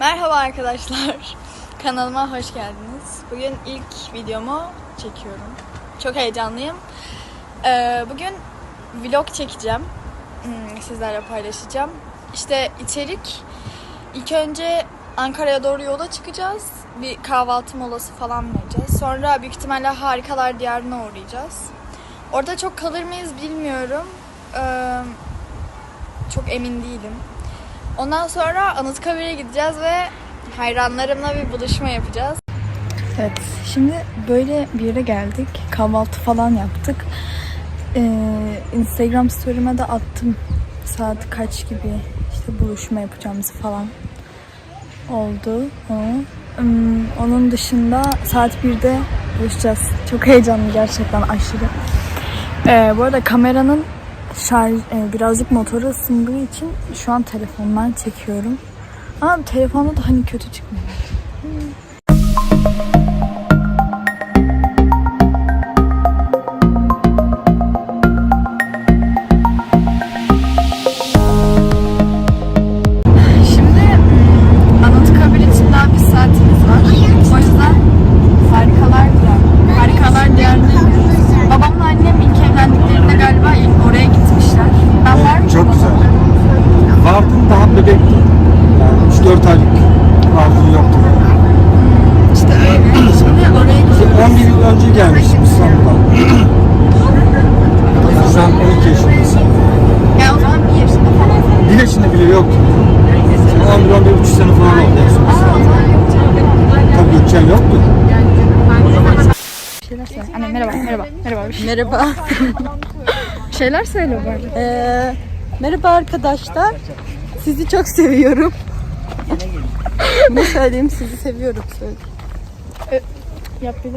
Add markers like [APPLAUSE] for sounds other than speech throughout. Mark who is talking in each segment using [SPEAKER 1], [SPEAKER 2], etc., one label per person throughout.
[SPEAKER 1] Merhaba arkadaşlar. [LAUGHS] Kanalıma hoş geldiniz. Bugün ilk videomu çekiyorum. Çok heyecanlıyım. Ee, bugün vlog çekeceğim. Hmm, Sizlerle paylaşacağım. İşte içerik ilk önce Ankara'ya doğru yola çıkacağız. Bir kahvaltı molası falan vereceğiz. Sonra büyük ihtimalle Harikalar Diyarı'na uğrayacağız. Orada çok kalır mıyız bilmiyorum. Ee, çok emin değilim. Ondan sonra Anıtkabir'e gideceğiz ve hayranlarımla bir buluşma yapacağız. Evet, şimdi böyle bir yere geldik. Kahvaltı falan yaptık. Ee, Instagram story'ime de attım. Saat kaç gibi işte buluşma yapacağımız falan oldu. O. Onun dışında saat 1'de buluşacağız. Çok heyecanlı gerçekten aşırı. Ee, bu arada kameranın şarj e, birazcık motoru ısındığı için şu an telefondan çekiyorum. Ama telefonda da hani kötü çıkmıyor. Merhaba. Bir [LAUGHS] şeyler söyle bari.
[SPEAKER 2] Ee, merhaba arkadaşlar. Sizi çok seviyorum. [LAUGHS] ne söyleyeyim sizi seviyorum söyle.
[SPEAKER 1] Yap bir de.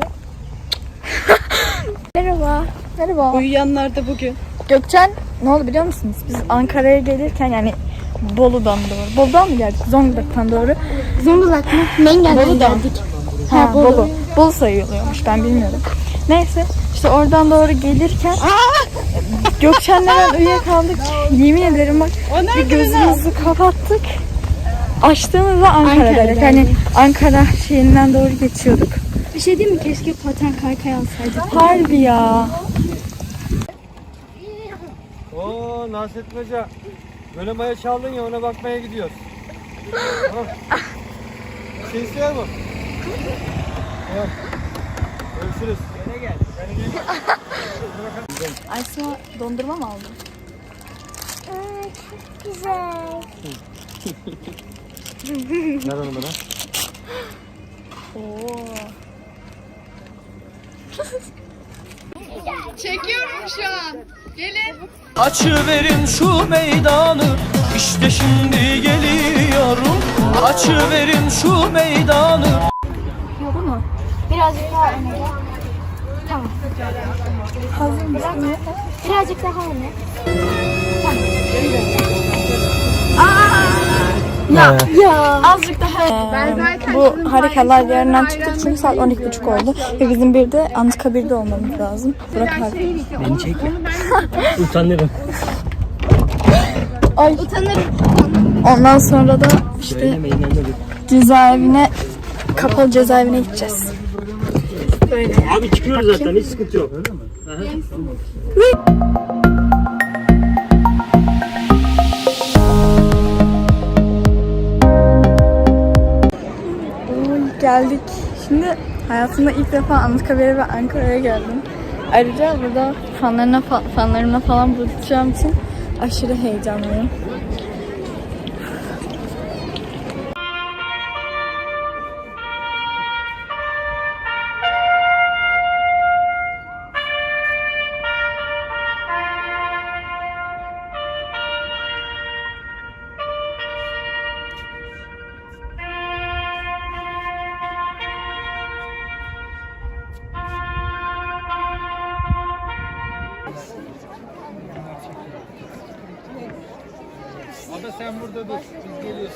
[SPEAKER 1] [LAUGHS] merhaba. Merhaba.
[SPEAKER 2] Uyuyanlar da bugün.
[SPEAKER 1] Gökçen ne oldu biliyor musunuz? Biz Ankara'ya gelirken yani Bolu'dan doğru. Bolu'dan mı geldik? Zonguldak'tan doğru.
[SPEAKER 3] Zonguldak mı? Mengen'den
[SPEAKER 1] Bolu'dan.
[SPEAKER 3] geldik.
[SPEAKER 1] Ha, Bolu. Bolu. sayılıyormuş ben bilmiyordum. Neyse işte oradan doğru gelirken Gökçen'le ben uyuyakaldık. Yemin ederim bak bir gözümüzü kapattık. Açtığımızda Ankara'daydık. Hani Ankara şeyinden doğru geçiyorduk.
[SPEAKER 3] Bir şey değil mi? Keşke paten kaykay alsaydık.
[SPEAKER 1] Harbi ya.
[SPEAKER 4] Oo Nasrettin Hoca. Böyle maya çaldın ya ona bakmaya gidiyoruz. tamam. Bir şey istiyor mu? Tamam. Görüşürüz. [LAUGHS]
[SPEAKER 1] Aysu'a dondurma mı aldın?
[SPEAKER 3] Güzel.
[SPEAKER 4] Ver onu bana.
[SPEAKER 1] Oo. [LAUGHS]
[SPEAKER 5] Açıverin şu meydanı işte şimdi geliyorum Açıverin şu meydanı
[SPEAKER 1] Bu mu?
[SPEAKER 3] Birazcık daha öne gel. Tamam.
[SPEAKER 1] Hazır mısın?
[SPEAKER 3] Birazcık daha öne.
[SPEAKER 1] Azıcık daha. bu harikalar yerinden çıktık çünkü saat 12.30 oldu. Ve bizim bir de Anıtkabir'de olmamız lazım. Burak abi.
[SPEAKER 5] Beni çekme [LAUGHS] Utanırım
[SPEAKER 1] Ay. Ondan sonra da işte cezaevine, kapalı cezaevine gideceğiz.
[SPEAKER 5] Abi çıkıyoruz zaten hiç sıkıntı yok
[SPEAKER 1] Geldik. Şimdi hayatımda ilk defa Anıtkabir'e ve Ankara'ya geldim. Ayrıca burada fanlarına, fa- fanlarımla falan buluşacağım için aşırı heyecanlıyım.
[SPEAKER 4] Ada sen burada dur. Biz geliyoruz.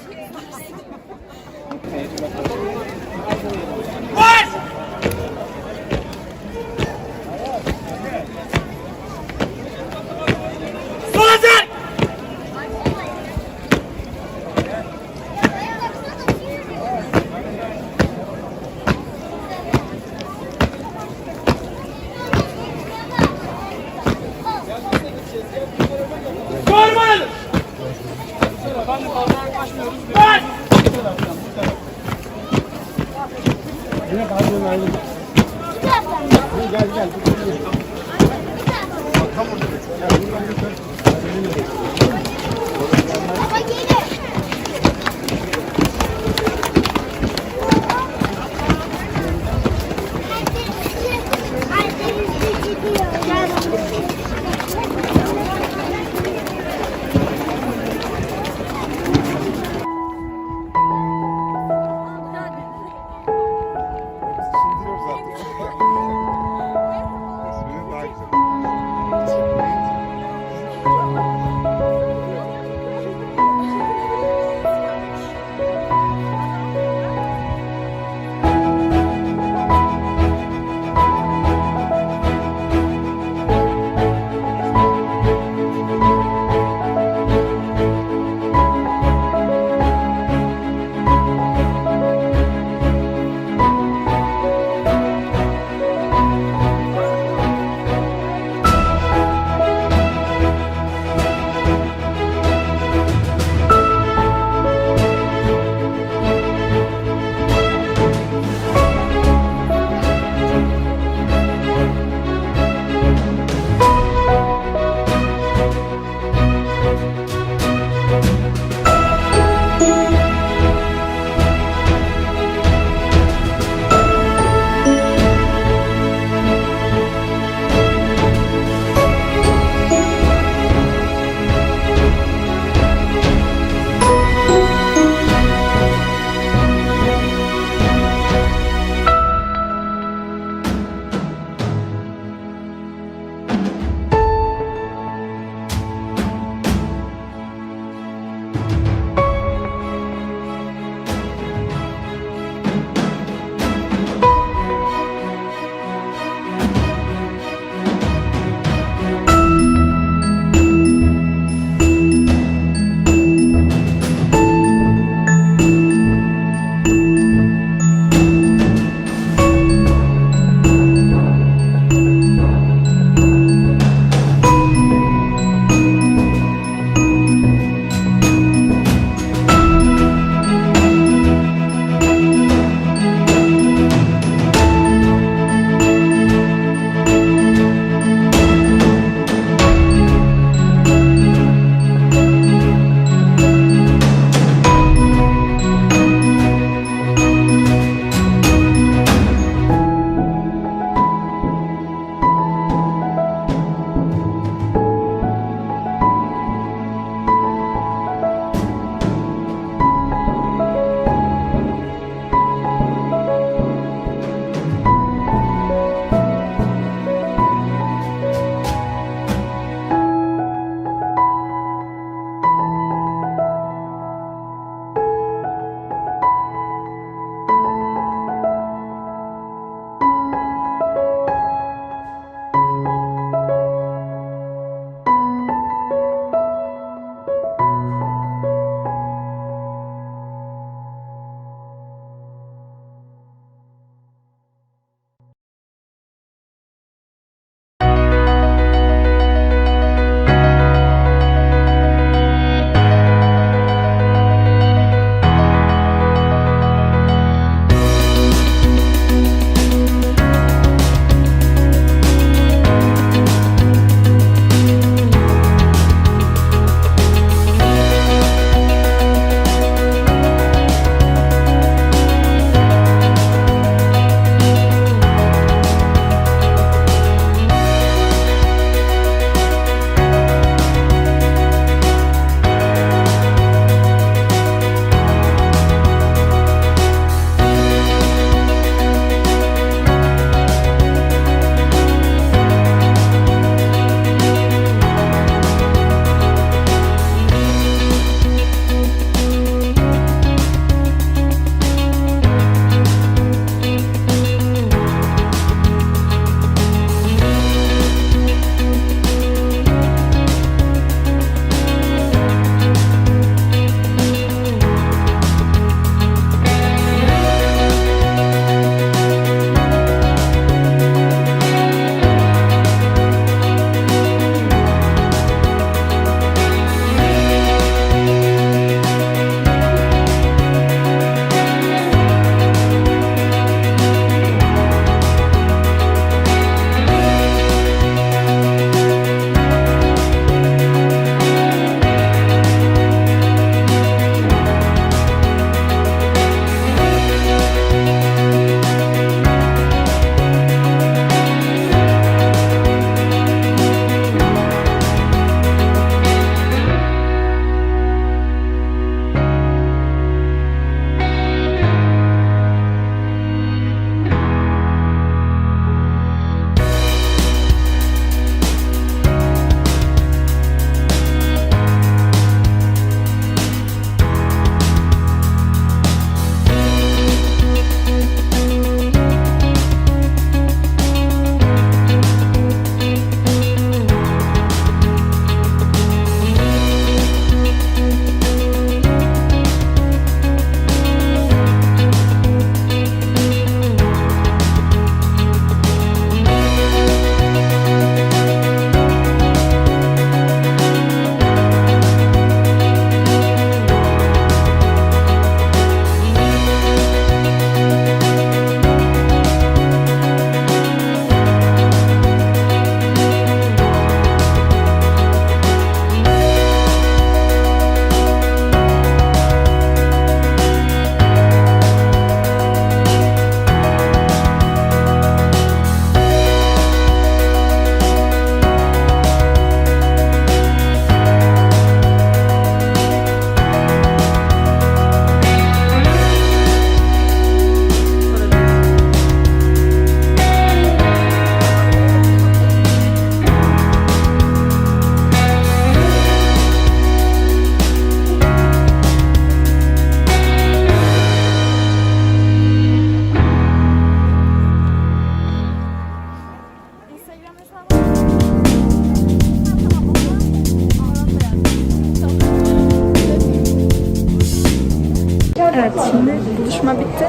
[SPEAKER 1] Evet şimdi buluşma bitti.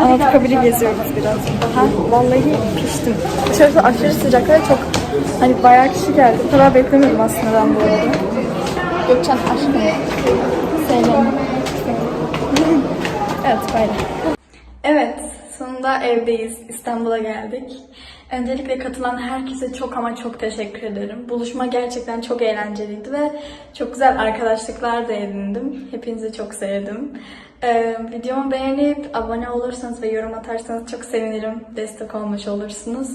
[SPEAKER 1] Anıtkabir'i geziyoruz biraz. Ha, vallahi piştim. Dışarısı aşırı sıcak ve çok hani bayağı kişi geldi. Bu kadar beklemiyordum aslında ben bu arada. Gökçen aşkım. Selam. evet böyle. Evet, sonunda evdeyiz. İstanbul'a geldik. Öncelikle katılan herkese çok ama çok teşekkür ederim. Buluşma gerçekten çok eğlenceliydi ve çok güzel arkadaşlıklar da edindim. Hepinizi çok sevdim. Ee, videomu beğenip abone olursanız ve yorum atarsanız çok sevinirim. Destek olmuş olursunuz.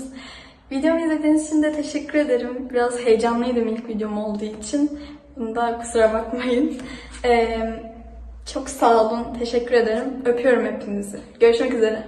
[SPEAKER 1] Videomu izlediğiniz için de teşekkür ederim. Biraz heyecanlıydım ilk videom olduğu için. Bunda kusura bakmayın. Ee, çok sağ olun. Teşekkür ederim. Öpüyorum hepinizi. Görüşmek üzere.